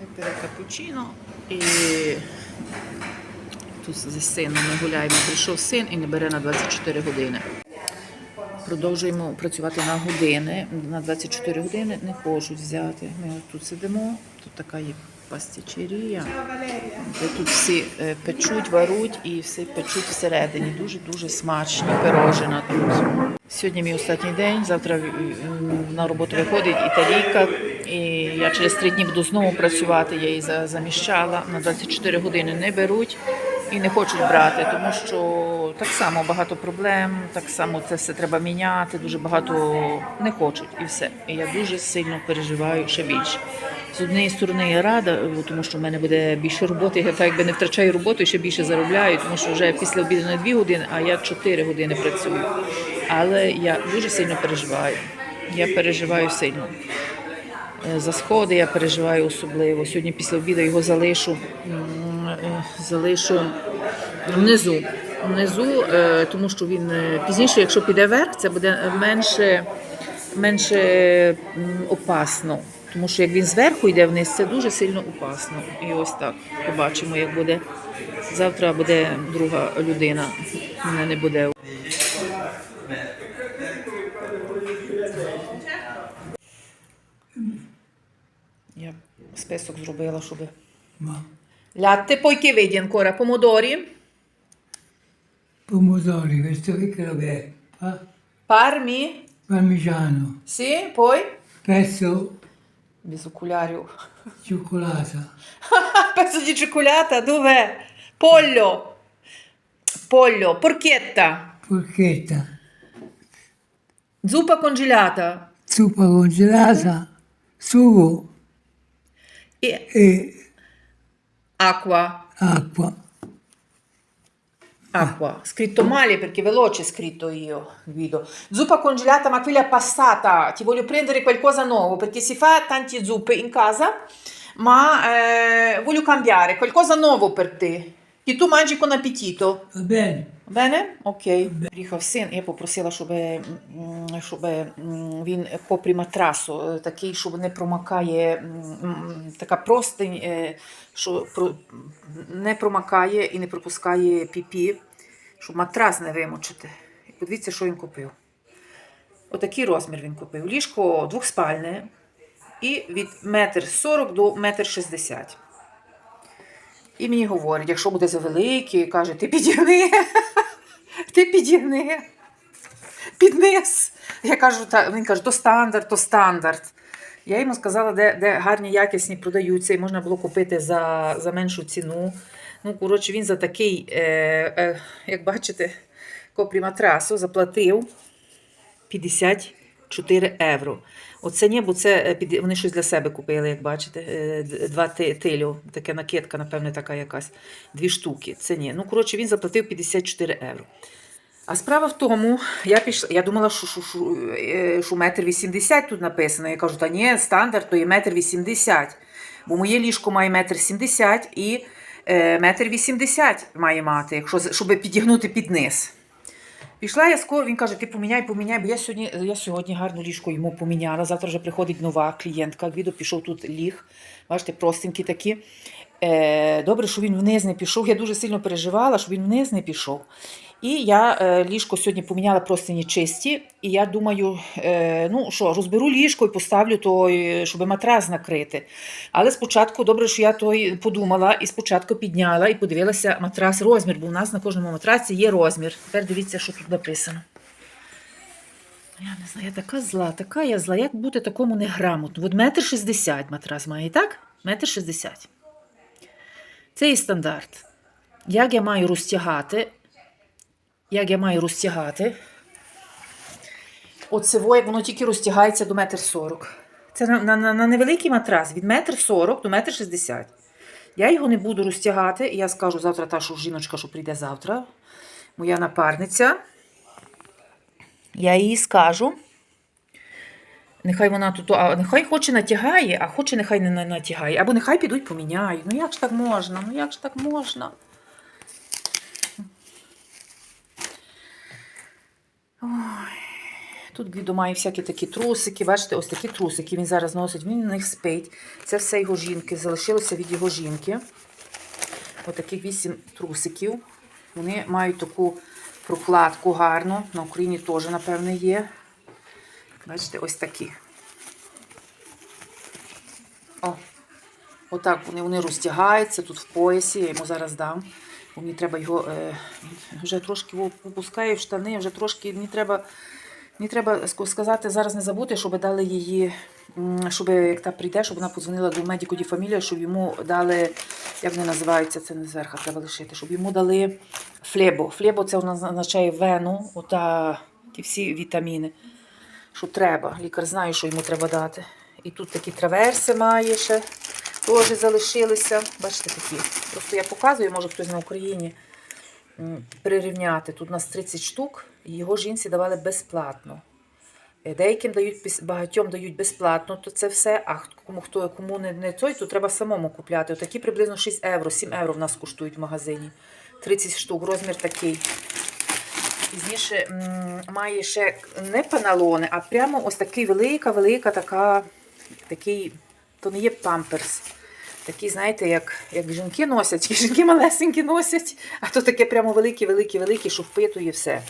Випили капучино і тут зі сином ми гуляємо. Прийшов син і не бере на 24 години. Продовжуємо працювати на години. На 24 години не хочуть взяти. Ми тут сидимо, тут така є пастичерія, де тут всі е, печуть, варуть і всі печуть всередині. Дуже-дуже смачні пирожина тут. Сьогодні мій останній день, завтра е, на роботу виходить італійка, і я через три дні буду знову працювати. Я її заміщала на 24 години. Не беруть і не хочуть брати, тому що так само багато проблем, так само це все треба міняти. Дуже багато не хочуть і все. І я дуже сильно переживаю ще більше. З однієї сторони я рада, тому що в мене буде більше роботи. Я так якби не втрачаю роботу і ще більше заробляю, тому що вже після обіду на 2 години, а я 4 години працюю. Але я дуже сильно переживаю. Я переживаю сильно. Е, За сходи я переживаю особливо. Сьогодні після обіду його залишу, е, залишу внизу. Внизу, е, тому що він пізніше, якщо піде вверх, це буде менше, менше опасно. Тому що як він зверху йде вниз, це дуже сильно опасно. І ось так побачимо, як буде. Завтра буде друга людина. Мене не буде. список зробила, щоб. Ma Latte, poi che vedi ancora? Pomodori, pomodori, questo che roba è? Pa- parmi, parmigiano, sì, poi pezzo без окулярів. cioccolata, Pezzo di cioccolata, dov'è? Pollo, pollo, porchetta, porchetta, zuppa congelata zuppa congelata, sugo e e acqua. acqua. Acqua, scritto male perché veloce scritto io, Guido. Zuppa congelata, ma quella passata. Ti voglio prendere qualcosa nuovo perché si fa tante zuppe in casa, ma eh, voglio cambiare qualcosa nuovo per te. Che tu mangi con appetito. Va bene? Bene? Ok. Приїхав син, я попросила, щоб, щоб він попри матрасу, такий, щоб не промакає, м, м, така простинь, е, що не промакає і не пропускає піпі, щоб матрас не вимочити. І подивіться, що він купив. Отакий розмір він купив. Ліжко двохспальне і від 1,40 до 1,60 м. І мені говорить, якщо буде завеликий, каже, ти підігни. Ти підігни. Під низ. Я кажу, та, він каже, то стандарт, то стандарт. Я йому сказала, де, де гарні, якісні продаються, і можна було купити за, за меншу ціну. Ну, коротше, він за такий, е, е, як бачите, копріматрасу заплатив 54 євро. Оце ні, бо це е, під, вони щось для себе купили, як бачите. е, Два ти- тилю, таке накидка, напевне, така якась. Дві штуки. Це ні. Ну, коротше, він заплатив 54 євро. А справа в тому, я пішла, я думала, що, що, що, е, що метр вісімдесят тут написано. Я кажу, та ні, стандарт то є метр вісімдесят. Бо моє ліжко має метр сімдесят і метр вісімдесят має мати, якщо, щоб підігнути під низ. Пішла я скоро, він каже, ти поміняй, поміняй, бо я сьогодні, я сьогодні гарну ліжку йому поміняла. Завтра вже приходить нова клієнтка. Гвідо пішов тут ліг. Бачите, простенькі такі. Е, добре, що він вниз не пішов. Я дуже сильно переживала, що він вниз не пішов. І я е, ліжко сьогодні поміняла простині чисті. І я думаю, е, ну що, розберу ліжко і поставлю той, щоб матрас накрити. Але спочатку, добре, що я той подумала і спочатку підняла і подивилася матрас розмір, бо у нас на кожному матрасі є розмір. Тепер дивіться, що тут написано. Я не знаю, я така зла, така я зла. Як бути такому неграмотно? От метр шістдесят матрас має, так? Метр шістдесят. Це і стандарт. Як я маю розтягати? Як я маю розтягати? Оце во, як воно тільки розтягається до метр сорок. Це на, на, на невеликий матрас від метр сорок до метр шістдесят. Я його не буду розтягати. Я скажу завтра та, що жіночка, що прийде завтра, моя напарниця. Я їй скажу. Нехай вона тут, а нехай хоче натягає, а хоче нехай не натягає. Або нехай підуть поміняють. Ну як ж так можна? Ну як ж так можна? Ой. Тут Гвідо має всякі такі трусики. Бачите, ось такі трусики він зараз носить, він на них спить. Це все його жінки, залишилося від його жінки. Ось таких вісім трусиків. Вони мають таку прокладку гарну. На Україні теж, напевно, є. Бачите, ось такі. О, отак вони, вони розтягаються тут в поясі. Я йому зараз дам. Мені треба його е, вже трошки опускаю в штани, вже трошки мені треба. Мені треба сказати, зараз не забути, щоб дали її, щоб як та прийде, щоб вона подзвонила до медику Ді Фамілія, щоб йому дали, як вони називаються, це не зверху треба лишити, щоб йому дали флебо. Флебо це означає вену, ота, ті всі вітаміни, що треба. Лікар знає, що йому треба дати. І тут такі траверси має ще, теж залишилися. Бачите, такі. Просто я показую, може хтось на Україні прирівняти. Тут у нас 30 штук, його жінці давали безплатно. Е, Деяким дають багатьом дають безплатно, то це все. А кому хто кому не, не той, то треба самому купляти. Отакі приблизно 6 євро, 7 євро в нас коштують в магазині. 30 штук, розмір такий. Пізніше має ще не паналони, а прямо ось такий велика, велика така, такий, то не є памперс. Такі, знаєте, як, як жінки носять, тільки жінки малесенькі носять, а то таке прямо велике, що впитує все.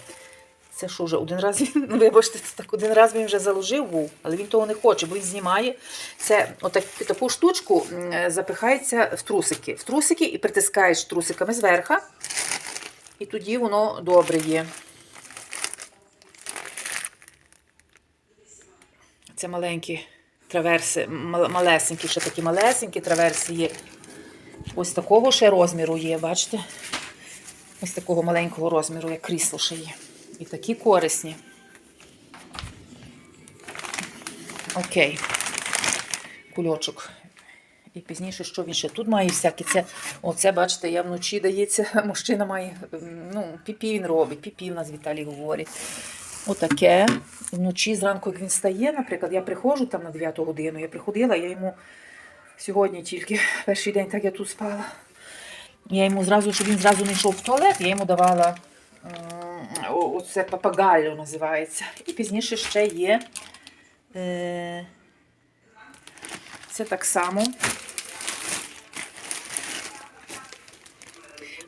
Це що вже один раз вибачте, так один раз він вже заложив був, але він того не хоче, бо він знімає. Це отак, таку штучку запихається в трусики. В трусики і притискаєш трусиками зверху, і тоді воно добре є. Це маленькі траверси, малесенькі, ще такі малесенькі траверси є. Ось такого ще розміру є, бачите? Ось такого маленького розміру, як крісло ще є. І такі корисні. Окей. Кульочок. І пізніше, що він ще тут має всякі. Це, оце, бачите, я вночі дається, мужчина має, ну, піпі він робить, піпі в нас Віталій говорить. Отаке. Вночі зранку, як він стає, наприклад, я приходжу там на 9 годину, я приходила, я йому сьогодні тільки перший день, так я тут спала. Я йому зразу, щоб він зразу не йшов в туалет, я йому давала оце папагайло називається. І пізніше ще є. Е, це так само.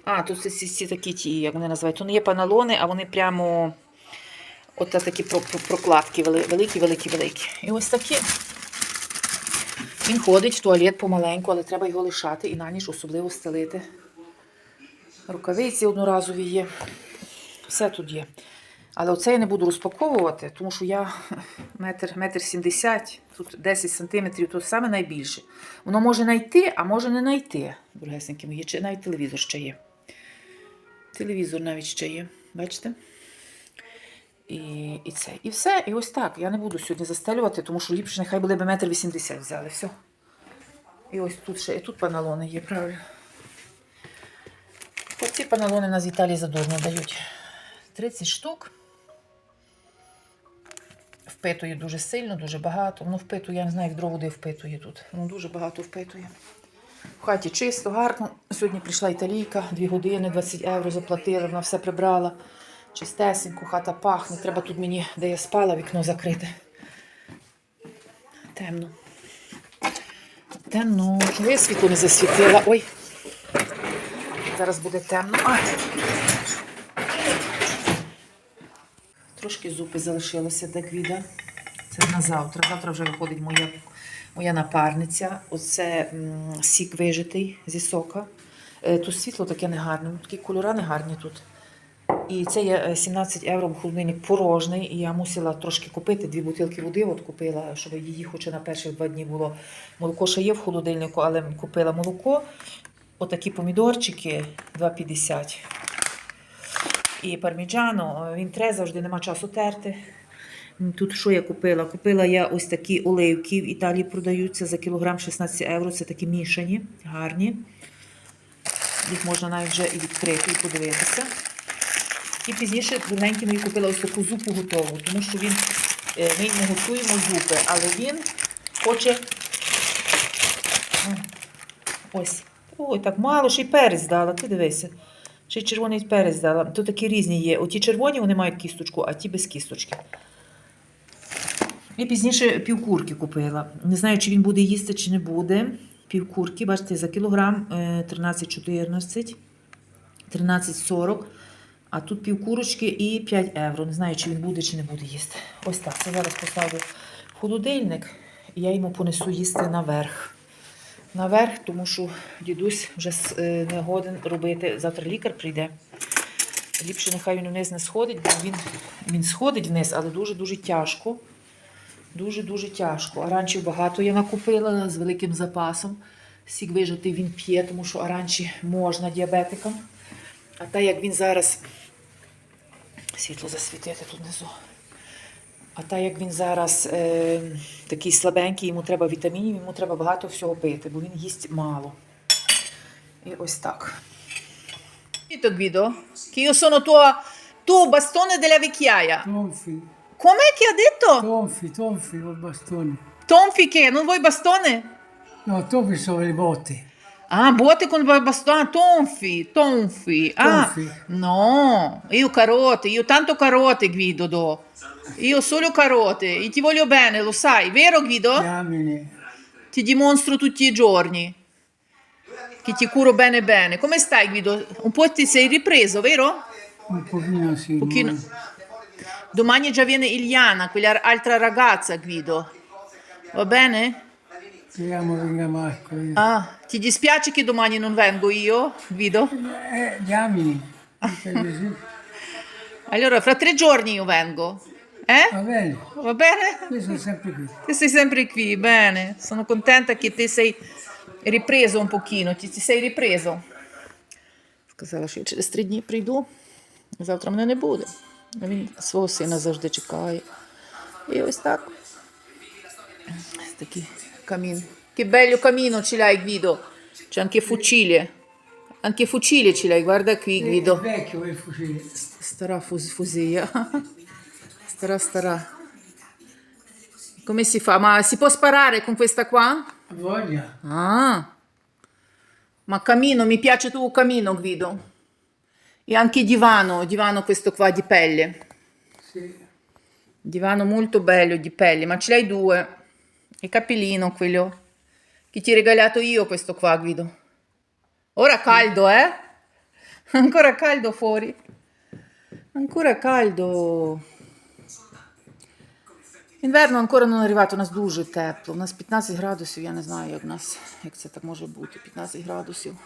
А, тут ці, ці, такі ті, як вони називають. То є паналони, а вони прямо от такі про- про- прокладки великі, великі, великі. І ось такі. Він ходить в туалет помаленьку, але треба його лишати і на ніч особливо стелити. Рукавиці одноразові є. Все тут є. Але оце я не буду розпаковувати, тому що я метр, метр сімдесят, тут 10 сантиметрів, то саме найбільше. Воно може знайти, а може не знайти. Дорогесенькі мої, чи навіть телевізор ще є. Телевізор навіть ще є. Бачите? І, і це. І все. І ось так. Я не буду сьогодні застелювати, тому що ліпше нехай були б метр вісімдесят взяли. Все. І ось тут ще, і тут паналони є, правильно. Оці паналони нас в Італії задорно дають. 30 штук. Впитує дуже сильно, дуже багато. Ну, впитує, я не знаю, відро води впитує тут. Ну, дуже багато впитує. В хаті чисто, гарно. Сьогодні прийшла італійка, 2 години, 20 євро заплатила, вона все прибрала. Чистесенько, хата пахне. Треба тут мені, де я спала, вікно закрите. Темно. Темно. Чого я світло не засвітила? Ой. Зараз буде темно. Ай. Трошки зупи залишилося до квіда. Це на завтра. Завтра вже виходить моя, моя напарниця. Оце м, сік вижитий зі сока. Е, Тут світло таке негарне, такі кольори негарні тут. І це є е, 17 євро, бо холодильник порожній. І я мусила трошки купити дві бутилки води, от купила, щоб її хоча на перших два дні було. Молоко ще є в холодильнику, але купила молоко. Отакі помідорчики 2,50. І парміджано, він тре завжди, нема часу терти. Тут що я купила? Купила я ось такі оливки в Італії продаються за кілограм 16 євро. Це такі мішані, гарні. Їх можна навіть вже і відкрити і подивитися. І пізніше доненьки мені купила ось таку зупу готову, тому що він, е, ми не готуємо зупи, але він хоче. Ось. Ой, так мало, ще й перець дала, ти дивися. Ще й червоний перець дала. Тут такі різні є. Оті червоні вони мають кісточку, а ті без кісточки. І пізніше півкурки купила. Не знаю, чи він буде їсти, чи не буде. Півкурки, бачите, за кілограм е, 13,14, 13,40. А тут півкурочки і 5 євро. Не знаю, чи він буде, чи не буде їсти. Ось так. Це зараз поставлю в холодильник, і я йому понесу їсти наверх. Наверх, тому що дідусь вже е, не годен робити. Завтра лікар прийде. Ліпше нехай він вниз не сходить, бо він, він сходить вниз, але дуже-дуже тяжко. Дуже-дуже тяжко. Аранчів багато я накупила з великим запасом. Сік вижатий він п'є, тому що аранчі можна діабетикам. А так як він зараз. Світло засвітити тут внизу. А так як він зараз е, такий слабенький, йому треба вітамінів, йому треба багато всього пити, бо він їсть мало. І ось так. Capito Guido? Che io sono tua, tuo bastone della vecchiaia. Tonfi, Com'è che ha detto? tonfi, tonfi col bastone. Tonfi che? Non vuoi bastone? No, tonfi sono le botte. Ah, botte con il bastone, ah, tonfi, tonfi. Ah, no, io carote, io tanto carote Guido do. Io solo carote, e ti voglio bene, lo sai, vero Guido? Diamine. Ti dimostro tutti i giorni che ti curo bene bene. Come stai Guido? Un po' ti sei ripreso, vero? Un pochino sì. pochino. ma- Domani già viene Iliana, quell'altra ragazza Guido. Va bene? Speriamo venga Marco. eh. Ah, ti dispiace che domani non vengo io, Guido? Eh, così. Allora, fra tre giorni io vengo. Eh? Va bene, Va bene? io sono sempre qui. Ti sei sempre qui, bene. Sono contenta che ti sei ripreso un pochino, ti, ti sei ripreso. Сказала, що я через три дні прийду, завтра мене не буде. Він свого сина завжди чекає. І ось так. Ось Camino. Che bello camino ce l'hai Guido. C'è anche fucile. Anche fucile ce l'hai, guarda qui Guido. È vecchio il fucile. Starà fus- fusia. Starà, starà. Come si fa? Ma si può sparare con questa qua? Voglia. Ah. Ma camino, mi piace tuo camino Guido. E anche il divano, divano questo qua di pelle. Sì. Divano molto bello di pelle, ma ce l'hai due. E capellino quello che ti ho regalato io questo qua, Guido. Ora caldo, eh? Ancora caldo fuori. Ancora caldo. Інверно ancora non è arrivato, у нас дуже тепло. У нас 15 градусів, я не знаю, як, у нас, як це так може бути. 15 градусів.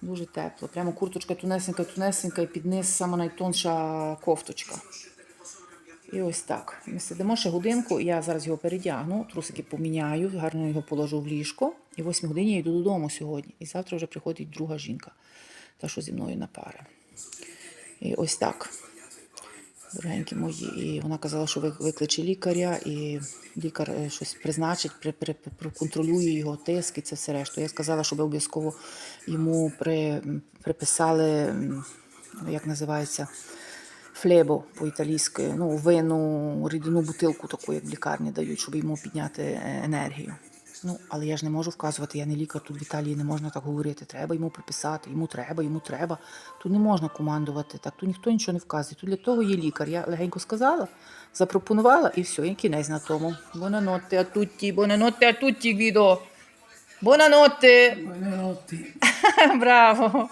Дуже тепло. Прямо курточка тунесенька, тунесенька і під низ сама найтонша кофточка. І ось так. Ми сидимо ще годинку, я зараз його передягну, трусики поміняю, гарно його положу в ліжко. І в 8 годині я йду додому сьогодні. І завтра вже приходить друга жінка, та, що зі мною на пари. І ось так. Дорогенькі мої, і вона казала, що викличе лікаря, і лікар е, щось призначить, при, при, проконтролює його тиск і це все решту. Я сказала, щоб обов'язково йому при, приписали, як називається, флебо по-італійськи, ну, вину, рідину бутилку таку, як в лікарні дають, щоб йому підняти е, енергію. Ну, але я ж не можу вказувати, я не лікар, тут в Італії не можна так говорити. Треба йому приписати, йому треба, йому треба. Тут не можна командувати так, тут ніхто нічого не вказує. Тут для того є лікар. Я легенько сказала, запропонувала і все, і кінець на тому. Buonanotte a tutti, buonanotte a tutti, Guido. Buonanotte. Buonanotte. Браво!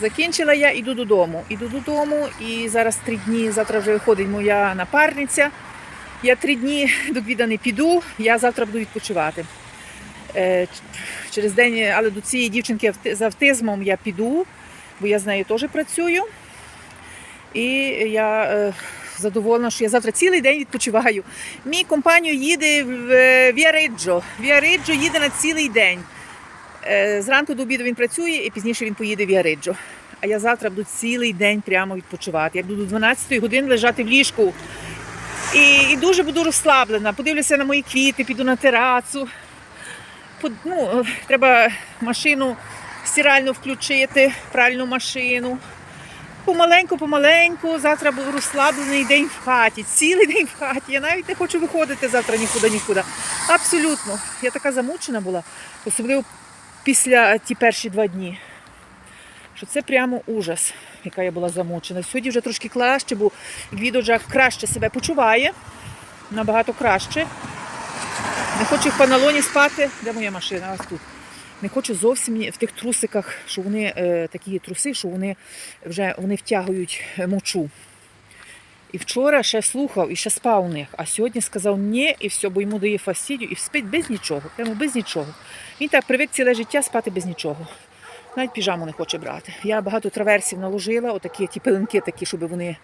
Закінчила я, іду додому. Іду додому, і зараз три дні. Завтра вже виходить моя напарниця. Я три дні до Гвіда не піду, я завтра буду відпочивати. Е, Через день, але до цієї дівчинки з автизмом я піду, бо я з нею теж працюю. І я е, задоволена, що я завтра цілий день відпочиваю. Мій компанію їде в е, Віариджо. Віариджо їде на цілий день. Е, Зранку до обіду він працює і пізніше він поїде в Яриджо. А я завтра буду цілий день прямо відпочивати. Я буду до 12 години лежати в ліжку. І, і дуже буду розслаблена. Подивлюся на мої квіти, піду на терасу. Под- ну, треба машину стиральну включити, пральну машину. Помаленьку, помаленьку. Завтра був розслаблений день в хаті, цілий день в хаті. Я навіть не хочу виходити завтра нікуди, нікуди. Абсолютно. Я така замучена була, особливо після ті перші два дні. Що це прямо ужас, яка я була замучена. Сьогодні вже трошки краще, бо Гвідо вже краще себе почуває. набагато краще. Не хочу в паналоні спати. Де моя машина? Ось тут. Не хочу зовсім в тих трусиках, що вони е, такі труси, що вони вже вони втягують е, мочу. І вчора ще слухав і ще спав у них, а сьогодні сказав ні, і все, бо йому дає фастидію, і спить без нічого. Прямо без нічого. Він так привик ціле життя спати без нічого. Навіть піжаму не хоче брати. Я багато траверсів наложила, отакі ті пилинки такі, щоб вони,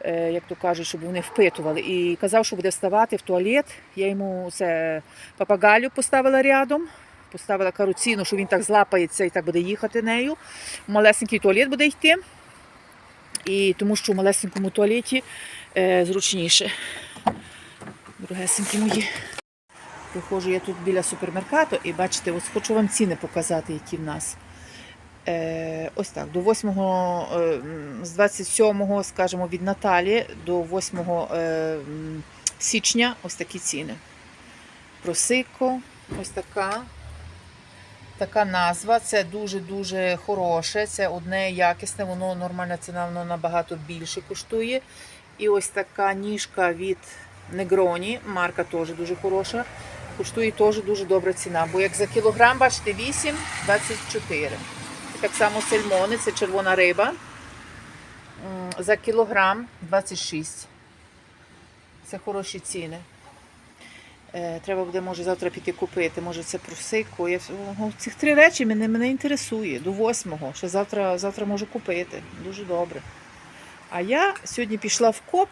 е, як то кажуть, щоб вони впитували. І казав, що буде вставати в туалет. Я йому це папагалю поставила рядом, поставила каруціну, що він так злапається і так буде їхати нею. Малесенький туалет буде йти. І тому що в малесенькому туалеті е, зручніше. Другесенькі мої. Приходжу я тут біля супермеркату і бачите, ось хочу вам ціни показати, які в нас. Е, ось так, до 8, е, з 27, скажімо, від Наталі до 8 е, січня ось такі ціни. Просико, ось така. Така назва, це дуже-дуже хороше, це одне якісне, воно нормальна ціна, воно набагато більше коштує. І ось така ніжка від Негроні, марка теж дуже хороша. Коштує теж дуже добра ціна. Бо як за кілограм, бачите, 8, 24. Так само сельмони, це червона риба. За кілограм 26. Це хороші ціни. Е, Треба буде, може, завтра піти купити. Може, це просику. Я... ну, Цих три речі мене, мене інтересує. До восьмого. Ще завтра, завтра можу купити. Дуже добре. А я сьогодні пішла в коп.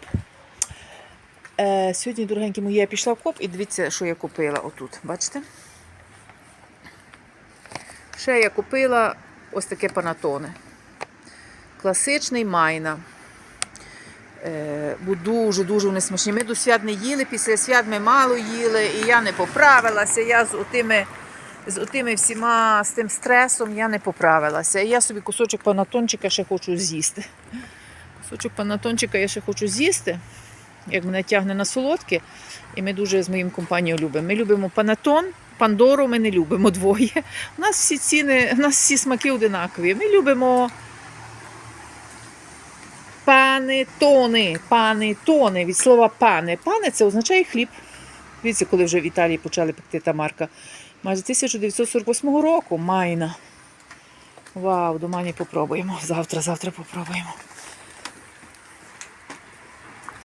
Е, сьогодні, дорогенькі мої, я пішла в коп і дивіться, що я купила отут. Бачите? Ще я купила ось таке панатоне. Класичний майна. Е, бо дуже-дуже вони. Ми до свят не їли, після свят ми мало їли, і я не поправилася. Я з отими, з отими всіма з тим стресом я не поправилася. І я собі кусочок панатончика ще хочу з'їсти. Кусочок панатончика я ще хочу з'їсти, як мене тягне на солодке. І ми дуже з моїм компанією любимо. Ми любимо панатон, пандору ми не любимо двоє. У нас всі ціни, у нас всі смаки одинакові. Ми любимо панетони, панетони, від слова пане. Пане це означає хліб. Дивіться, коли вже в Італії почали пекти та марка. Майже 1948 року майна. Вау, до мані попробуємо. Завтра, завтра попробуємо.